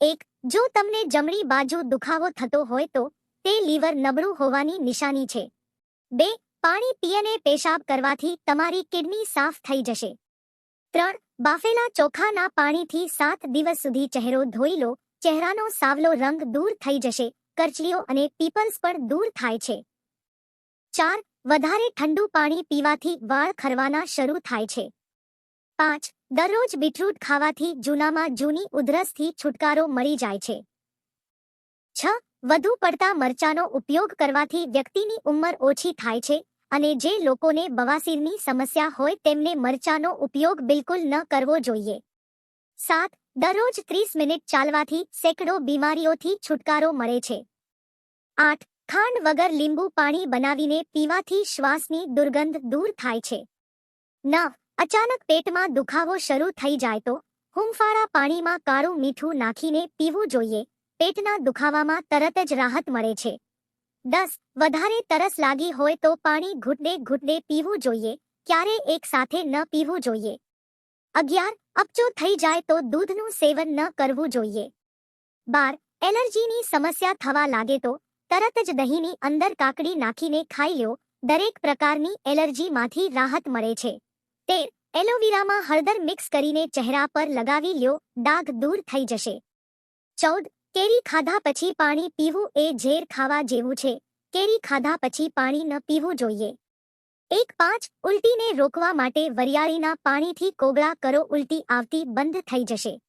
એક, જો તમને જમણી બાજુ દુખાવો થતો હોય તો તે લીવર નબળું હોવાની નિશાની છે. બે, પાણી પીને પેશાબ કરવાથી તમારી કિડની સાફ થઈ જશે. ત્રણ, બાફેલા ચોખાના પાણીથી સાત દિવસ સુધી ચહેરો ધોઈ લો, ચહેરાનો સાવલો રંગ દૂર થઈ જશે, કરચલીઓ અને પીપલ્સ પણ દૂર થાય છે. ચાર, વધારે ઠંડુ પાણી પીવાથી વાળ ખરવાના શરૂ થાય છે. પાંચ. દરરોજ બીટરૂટ ખાવાથી જૂનામાં જૂની ઉધરસથી છુટકારો મળી જાય છે. છ. વધુ પડતા મરચાનો ઉપયોગ કરવાથી વ્યક્તિની ઉંમર ઓછી થાય છે અને જે લોકોને બવાસીરની સમસ્યા હોય તેમને મરચાનો ઉપયોગ બિલકુલ ન કરવો જોઈએ. સાત. દરરોજ ત્રીસ મિનિટ ચાલવાથી સેંકડો બીમારીઓથી છુટકારો મળે છે. આઠ. ખાંડ વગર લીંબુ પાણી બનાવીને પીવાથી શ્વાસની દુર્ગંધ દૂર થાય છે. નવ. અચાનક પેટમાં દુખાવો શરૂ થઈ જાય તો હુંફાળા પાણીમાં કાળું મીઠું નાખીને પીવું જોઈએ. પેટના દુખાવામાં તરત જ રાહત મળે છે. દસ, વધારે તરસ લાગી હોય તો પાણી ઘૂંટડે ઘૂંટડે પીવું જોઈએ. ક્યારે એક સાથે ન પીવું જોઈએ. અગિયાર, અપચો થઈ જાય તો દૂધનું સેવન ન કરવું જોઈએ. બાર, એલર્જીની સમસ્યા થવા લાગે તો તરત જ દહીંની અંદર કાકડી નાખીને ખાઈ લો. દરેક પ્રકારની એલર્જીમાંથી રાહત મળે છે. તેર એલોવેરામાં હળદર મિક્સ કરીને ચહેરા પર લગાવી લ્યો, ડાઘ દૂર થઈ જશે. ચૌદ, કેરી ખાધા પછી પાણી પીવું એ ઝેર ખાવા જેવું છે. કેરી ખાધા પછી પાણી ન પીવું જોઈએ. એક પાંચ, ઉલટીને રોકવા માટે વરિયાળીના પાણીથી કોગળા કરો, ઉલટી આવતી બંધ થઈ જશે.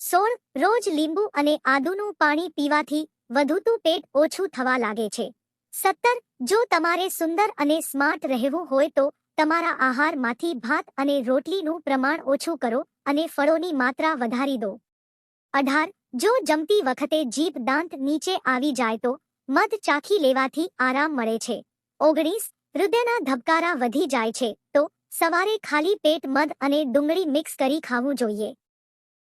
સોળ, રોજ લીંબુ અને આદુનું પાણી પીવાથી વધુતું પેટ ઓછું થવા લાગે છે. સત્તર, જો તમારે સુંદર અને સ્માર્ટ રહેવું હોય તો તમારા આહારમાંથી ભાત અને રોટલીનું પ્રમાણ ઓછું કરો અને ફળોની માત્રા વધારી દો. અઢાર, જો જમતી વખતે જીભ દાંત નીચે આવી જાય તો મધ ચાખી લેવાથી આરામ મળે છે. ઓગણીસ, હૃદયના ધબકારા વધી જાય છે તો સવારે ખાલી પેટ મધ અને ડુંગળી મિક્સ કરી ખાવું જોઈએ.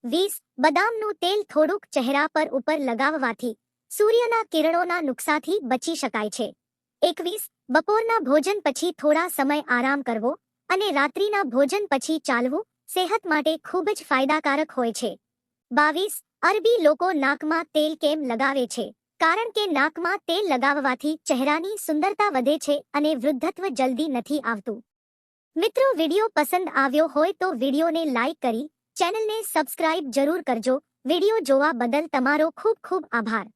વીસ, બદામનું તેલ થોડુંક ચહેરા પર ઉપર લગાવવાથી સૂર્યના કિરણોના નુકસાથી બચી શકાય છે. એકવીસ બપોરના ભોજન પછી થોડા સમય આરામ કરવો અને રાત્રિના ભોજન પછી ચાલવું સેહત માટે ખૂબ જ ફાયદાકારક હોય છે. બાવીસ, અરબી લોકો નાકમાં તેલ કેમ લગાવે છે? કારણ કે નાકમાં તેલ લગાવવાથી ચહેરાની સુંદરતા વધે છે અને વૃદ્ધત્વ જલ્દી નથી આવતું. મિત્રો, વીડિયો પસંદ આવ્યો હોય તો વિડિયોને લાઇક કરી ચેનલને સબસ્ક્રાઇબ જરૂર કરજો. વિડિયો જોવા બદલ તમારો ખૂબ ખૂબ આભાર.